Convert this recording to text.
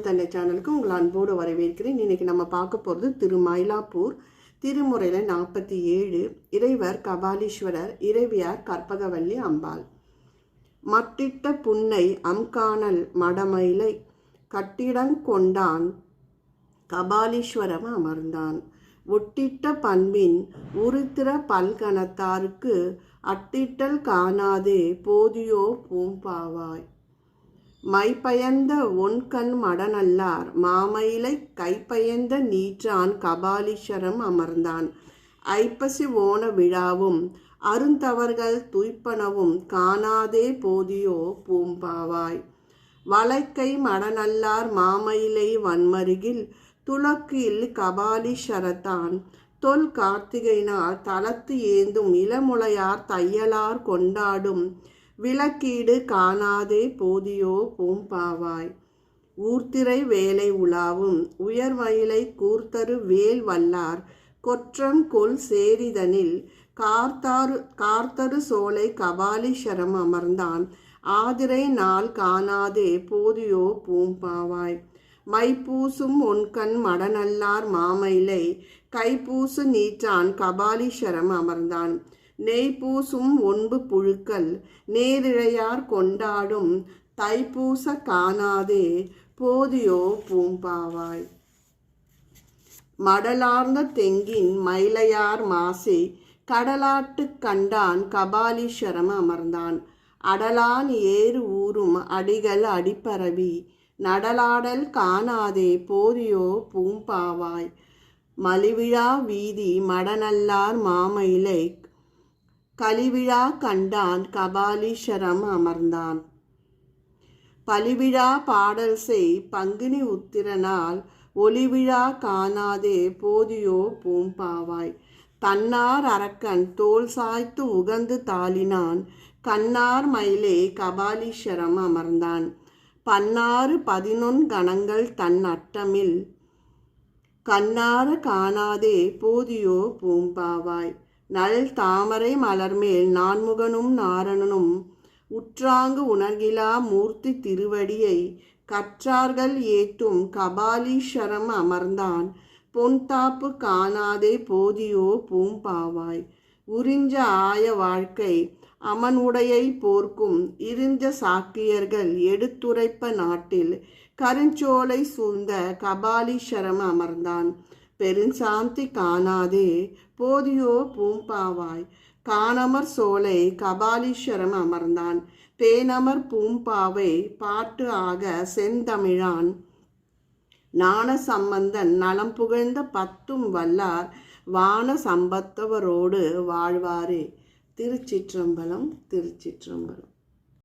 தந்தை சேனலுக்கு உங்கள் அன்போடு வரவேற்கிறேன். இன்னைக்கு நம்ம பார்க்க போகிறது திரு மயிலாப்பூர் திருமுறையில் நாற்பத்தி ஏழு இறைவர் கபாலீஸ்வரர் இறைவியார் கற்பகவல்லி அம்பாள். மட்டிட்ட புன்னை அம்கானல் மடமயிலை கட்டிடங் கொண்டான் கபாலீஸ்வரம் அமர்ந்தான். ஒட்டிட்ட பண்பின் உருத்திர பல்கணத்தாருக்கு அட்டிட்டல் காணாதே போதியோ பூம்பாவாய். மைப்பயந்த ஒன்கண் மடநல்லார். மாமயிலை கைப்பயந்த நீற்றான் கபாலீஸ்வரம் அமர்ந்தான். ஐப்பசி ஓண விழாவும் அருந்தவர்கள் துய்ப்பனவும் காணாதே போதியோ பூம்பாவாய். வளைக்கை மடநல்லார் மாமயிலை வன்மருகில் துளக்கில் கபாலீஸ்வரத்தான். தொல் கார்த்திகைனார் தளத்து ஏந்தும் இளமுலையார் தையலார் கொண்டாடும். விளக்கீடு காணாதே போதியோ பூம்பாவாய். ஊர்த்திரை வேலை உலாவும் உயர்வயிலை கூர்த்தரு வேல் வல்லார் கொற்றம் கொல் சேரிதனில் கார்த்தாரு கார்த்தரு சோலை கபாலீஸ்வரம் அமர்ந்தான். ஆதிரை நாள் காணாதே போதியோ பூம்பாவாய். மைப்பூசும் ஒன்கண் மடநல்லார் மாமயிலை கைப்பூசு நீற்றான் கபாலீஸ்வரம் அமர்ந்தான். நெய் பூசும் ஒன்பு புழுக்கள் நேரிழையார் கொண்டாடும் தைப்பூச காணாதே போதியோ பூம்பாவாய். மடலார்ந்த தெங்கின் மயிலையார் மாசே கடலாட்டு கண்டான் கபாலீஸ்வரம் அமர்ந்தான். அடலான் ஏறு ஊரும் அடிகள் அடிப்பரவி நடலாடல் காணாதே போதியோ பூம்பாவாய். மலிவிழா வீதி மடநல்லார் மாமயிலை கலிவிழா கண்டான் கபாலீஸ்வரம் அமர்ந்தான். பலிவிழா பாடல் செய் பங்குனி உத்திரனால் ஒளிவிழா காணாதே போதியோ பூம்பாவாய். தன்னார் அரக்கன் தோல் சாய்த்து உகந்து தாளினான் கண்ணார் மயிலே கபாலீஸ்வரம் அமர்ந்தான். பன்னாறு பதினொன் கணங்கள் தன் அட்டமில் கண்ணார காணாதே போதியோ பூம்பாவாய். நல் தாமரை மலர்மேல் நான்முகனும் நாரணனும் உற்றாங்கு உணர்கிலா மூர்த்தி திருவடியை கற்றார்கள் ஏத்தும் கபாலீஸ்வரம் அமர்ந்தான். பொன்தாப்பு காணாதே போதியோ பூம்பாவாய் உறிஞ்ச ஆய வாழ்க்கை அமனுடையை போர்க்கும் இருந்த சாக்கியர்கள் எடுத்துரைப்ப நாட்டில் கருஞ்சோலை சூழ்ந்த கபாலீஸ்வரம் அமர்ந்தான். பெருஞ்சாந்தி காணாதே போதியோ பூம்பாவாய். காணமர் சோலை கபாலீஸ்வரம் அமர்ந்தான். தேனமர் பூம்பாவை பாட்டு ஆக செந்தமிழான். ஞான சம்பந்தன் நலம் புகழ்ந்த பத்தும் வல்லார் வான சம்பத்தவரோடு வாழ்வாரே. திருச்சிற்றம்பலம் திருச்சிற்றம்பலம்.